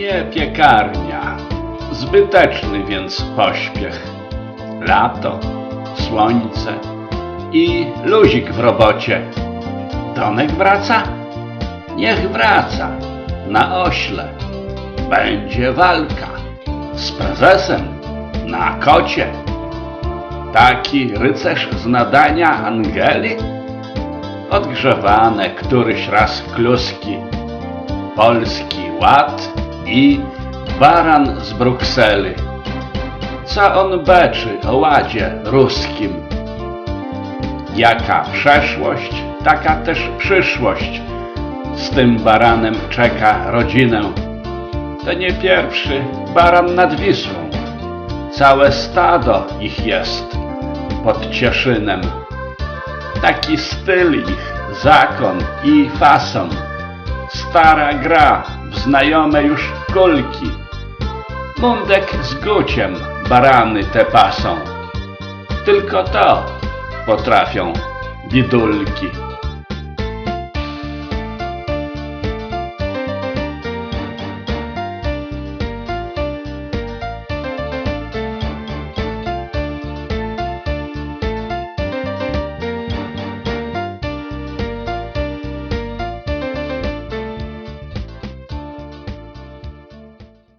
Nie piekarnia. Zbyteczny więc pośpiech. Lato, słońce i luzik w robocie. Donek wraca? Niech wraca. Na ośle. Będzie walka. Z prezesem. Na kocie. Taki rycerz z nadania Angeli? Odgrzewane któryś raz kluski. Polski Ład i baran z Brukseli. Co on beczy o ładzie ruskim? Jaka przeszłość, taka też przyszłość. Z tym baranem czeka rodzinę. To nie pierwszy baran nad Wisłą. Całe stado ich jest pod Cieszynem. Taki styl ich, zakon i fason. Stara gra w znajome już kulki. Mundek z guciem barany te pasą. Tylko to potrafią bidulki.